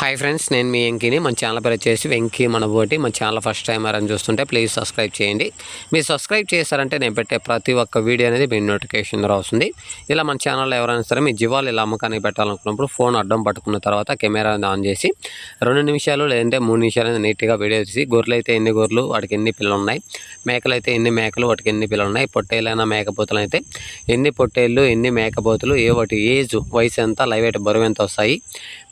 Hi friends నేను మీ వెంకీని. మన channel పేరు వచ్చేసి వెంకీ మనబోటి. మన ఛానల్ ఫస్ట్ టైం అని చూస్తుంటే ప్లీజ్ సబ్స్క్రైబ్ చేయండి. మీరు సబ్స్క్రైబ్ చేశారంటే నేను పెట్టే ప్రతి ఒక్క వీడియో అనేది మీ నోటిఫికేషన్ ద్వారా వస్తుంది. ఇలా మన ఛానల్లో ఎవరైనా సరే మీ జీవాలు ఇలా అమ్మకానికి పెట్టాలనుకున్నప్పుడు ఫోన్ అడ్డం పట్టుకున్న తర్వాత కెమెరా ఆన్ చేసి రెండు నిమిషాలు లేదంటే మూడు నిమిషాలు నీట్గా వీడియో తీసి గొర్రెలు అయితే ఎన్ని గొర్రెలు వాటికి ఎన్ని పిల్లలు ఉన్నాయి మేకలు అయితే ఎన్ని మేకలు వాటికి ఎన్ని పిల్లలు ఉన్నాయి పొట్టేలైనా మేకపోతులు అయితే ఎన్ని పొట్టేళ్ళు ఎన్ని మేకపోతులు ఏ వాటి ఏజ్ వయసు ఎంత లైవ్ బరువు ఎంత వస్తాయి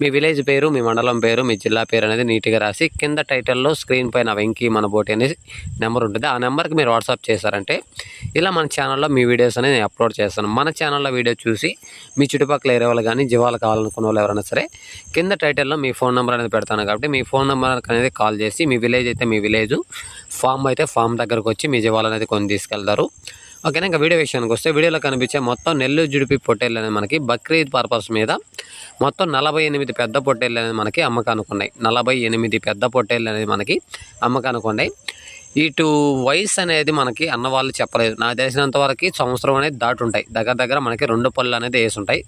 మీ విలేజ్ పేరు మీ మండలం పేరు మీ జిల్లా పేరు అనేది నీట్గా రాసి కింద టైటిల్లో స్క్రీన్ పైన వెంకీ మన బోటి అనేది నెంబర్ ఉంటుంది. ఆ నెంబర్కి మీరు వాట్సాప్ చేశారంటే ఇలా మన ఛానల్లో మీ వీడియోస్ అనేది నేను అప్లోడ్ చేస్తాను. మన ఛానల్లో వీడియో చూసి మీ చుట్టుపక్కల ఏరే వాళ్ళు కానీ జీవాలు కావాలనుకున్న వాళ్ళు ఎవరైనా సరే కింద టైటిల్లో మీ ఫోన్ నెంబర్ అనేది పెడతాను కాబట్టి మీ ఫోన్ నెంబర్ అనేది కాల్ చేసి మీ విలేజ్ అయితే మీ విలేజ్ ఫామ్ అయితే ఫామ్ దగ్గరకు వచ్చి మీ జీవాలు అనేది కొని తీసుకెళ్తారు. ఓకేనా? ఇంకా వీడియో విషయానికి వస్తే వీడియోలో కనిపించే మొత్తం నెల్లూరు జుడిపి పొట్టేళ్ళు అనేది మనకి బక్రీద్ పర్పస్ మీద మొత్తం నలభై ఎనిమిది పెద్ద పొట్టేళ్ళు అనేది మనకి అమ్మకానికి ఉన్నాయి. నలభై ఎనిమిది పెద్ద పొట్టేళ్ళు అనేది మనకి అమ్మకానికి ఉన్నాయి. ఇటు వయసు అనేది మనకి అన్న వాళ్ళు చెప్పలేదు. నాకు తెలిసినంత వరకు సంవత్సరం అనేది దాటి ఉంటాయి దగ్గర దగ్గర మనకి రెండు పళ్ళు అనేది వేసి ఉంటాయి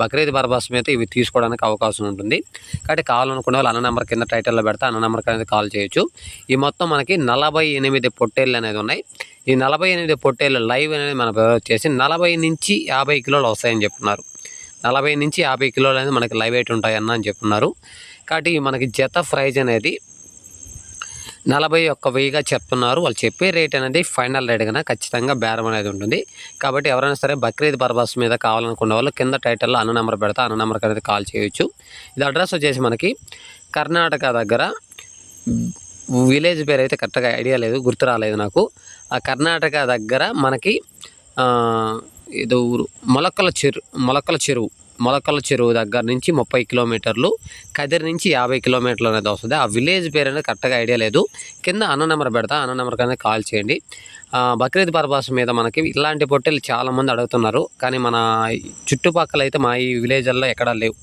బక్రీద్ పర్పస్ మీద ఇవి తీసుకోవడానికి అవకాశం ఉంటుంది. కాబట్టి కావాలనుకునే వాళ్ళు అన్న నెంబర్ కింద టైటిల్లో పెడితే అన్న నెంబర్కి అనేది కాల్ చేయొచ్చు. ఈ మొత్తం మనకి నలభై ఎనిమిది పొట్టేళ్ళు అనేది ఉన్నాయి. ఈ నలభై ఎనిమిది పొట్టేళ్ళు లైవ్ అనేది మన చేసి వచ్చేసి నలభై నుంచి యాభై కిలోలు వస్తాయని చెప్తున్నారు. నలభై నుంచి యాభై కిలోలు అనేది మనకి లైవ్ వెయిట్ ఉంటాయి అన్న అని చెప్తున్నారు. కాబట్టి మనకి జత ప్రైజ్ అనేది నలభై ఒక్క వెయ్యిగా చెప్తున్నారు. వాళ్ళు చెప్పే రేట్ అనేది ఫైనల్ రేట్ కన్నా ఖచ్చితంగా బేరం అనేది ఉంటుంది. కాబట్టి ఎవరైనా సరే బక్రీద్ పర్పస్ మీద కావాలనుకున్న వాళ్ళు కింద టైటిల్లో అన్న నెంబర్ పెడతా అన్న నెంబర్కి అనేది కాల్ చేయొచ్చు. ఇది అడ్రస్ వచ్చేసి మనకి కర్ణాటక దగ్గర విలేజ్ పేరు అయితే కరెక్ట్గా ఐడియా లేదు గుర్తు రాలేదు నాకు. ఆ కర్ణాటక దగ్గర మనకి ఏదో ఊరు మొలకల చెరువు మొలకల చెరువు. మొలకల చెరువు దగ్గర నుంచి ముప్పై కిలోమీటర్లు కదిరి నుంచి యాభై కిలోమీటర్లు అనేది వస్తుంది. ఆ విలేజ్ పేరు అనేది కరెక్ట్గా ఐడియా లేదు. కింద అన్న నెంబర్ పెడతా అన్న నెంబర్ కన్నా కాల్ చేయండి. బక్రీద్ పర్పస్ మీద మనకి ఇలాంటి పొట్టెలు చాలామంది అడుగుతున్నారు. కానీ మన చుట్టుపక్కల అయితే మా ఈ విలేజ్ల్లో ఎక్కడా లేవు.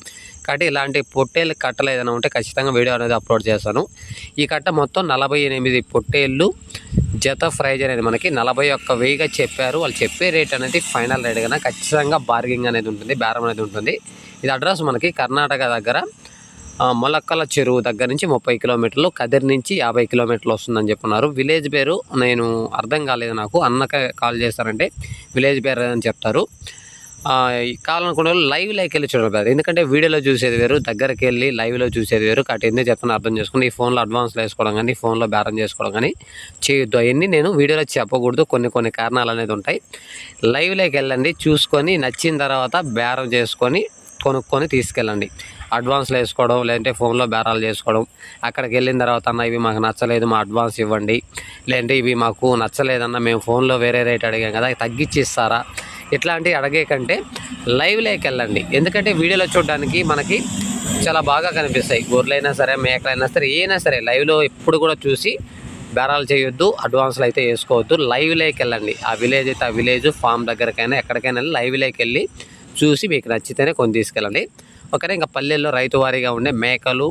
కాబట్టి ఇలాంటి పొట్టేళ్ళు కట్టలు ఏదైనా ఉంటే ఖచ్చితంగా వీడియో అనేది అప్లోడ్ చేస్తాను. ఈ కట్ట మొత్తం నలభై ఎనిమిది పొట్టేళ్ళు జత ప్రైజ్ అనేది మనకి నలభై ఒక్క వెయ్యిగా చెప్పారు. వాళ్ళు చెప్పే రేట్ అనేది ఫైనల్ రేట్ కన్నా ఖచ్చితంగా బార్గింగ్ అనేది ఉంటుంది బేరం అనేది ఉంటుంది. ఇది అడ్రస్ మనకి కర్ణాటక దగ్గర మొలక్కల చెరువు దగ్గర నుంచి ముప్పై కిలోమీటర్లు కదిరి నుంచి యాభై కిలోమీటర్లు వస్తుందని చెప్పున్నారు విలేజ్ పేరు నేను అర్థం కాలేదు నాకు అన్నక కాల్ చేస్తారంటే విలేజ్ పేరు అని చెప్తారు. కావాలనుకున్న వాళ్ళు లైవ్లోకి వెళ్ళి చూడలేదు ఎందుకంటే వీడియోలో చూసేది వేరు దగ్గరికి వెళ్ళి లైవ్లో చూసేది వేరు. కాబట్టి ఎందుకు చెప్తాను అర్థం చేసుకుని ఈ ఫోన్లో అడ్వాన్స్లో వేసుకోవడం కానీ ఫోన్లో బేరం చేసుకోవడం కానీ చేయొద్దు. అవన్నీ నేను వీడియోలో చెప్పకూడదు. కొన్ని కొన్ని కారణాలు అనేది ఉంటాయి. లైవ్లోకి వెళ్ళండి చూసుకొని నచ్చిన తర్వాత బేరం చేసుకొని కొనుక్కొని తీసుకెళ్ళండి. అడ్వాన్స్లో వేసుకోవడం లేదంటే ఫోన్లో బేరాలు చేసుకోవడం. అక్కడికి వెళ్ళిన తర్వాత అన్న ఇవి మాకు నచ్చలేదు మా అడ్వాన్స్ ఇవ్వండి. లేదంటే ఇవి మాకు నచ్చలేదన్న మేము ఫోన్లో వేరే రేట్ అడిగాం కదా తగ్గించి ఇస్తారా? ఇట్లాంటివి అడిగే కంటే లైవ్లోకి వెళ్ళండి. ఎందుకంటే వీడియోలో చూడడానికి మనకి చాలా బాగా కనిపిస్తాయి. గొర్రెలైనా సరే మేకలైనా సరే ఏనా సరే లైవ్లో ఎప్పుడు కూడా చూసి బేరాలు చేయొద్దు అడ్వాన్స్లు అయితే వేసుకోవద్దు. లైవ్లోకి వెళ్ళండి. ఆ విలేజ్ అయితే ఆ విలేజ్ ఫామ్ దగ్గరకైనా ఎక్కడికైనా వెళ్ళి లైవ్లోకి వెళ్ళి చూసి మీకు నచ్చితేనే కొని తీసుకెళ్ళండి. ఒకరే ఇంకా పల్లెల్లో రైతు వారీగా ఉండే మేకలు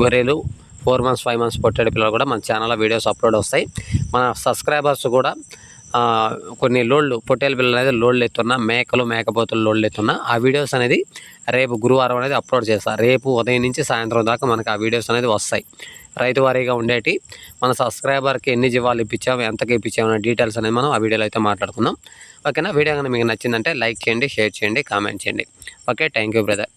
గొర్రెలు ఫోర్ మంత్స్ ఫైవ్ మంత్స్ పొట్టేడు పిల్లలు కూడా మన ఛానల్లో వీడియోస్ అప్లోడ్ వస్తాయి. మన సబ్స్క్రైబర్స్ కూడా కొన్ని లోళ్ళు పొట్టేల పిల్లలు అనేది లోళ్ళు ఎత్తున్నా మేకలు మేకపోతులు లోళ్ళు ఎత్తున్నా ఆ వీడియోస్ అనేది రేపు గురువారం అనేది అప్లోడ్ చేస్తాను రేపు ఉదయం నుంచి సాయంత్రం దాకా మనకు ఆ వీడియోస్ అనేది వస్తాయి. రైతు వారీగా ఉండేటి మన సబ్స్క్రైబర్కి ఎన్ని జీవాలు ఇప్పించాము ఎంతకి ఇప్పించాము అనే డీటెయిల్స్ అనేది మనం ఆ వీడియోలో అయితే మాట్లాడుకుందాం. ఓకేనా? వీడియో కనుక మీకు నచ్చిందంటే లైక్ చేయండి షేర్ చేయండి కామెంట్ చేయండి. Okay thank you brother.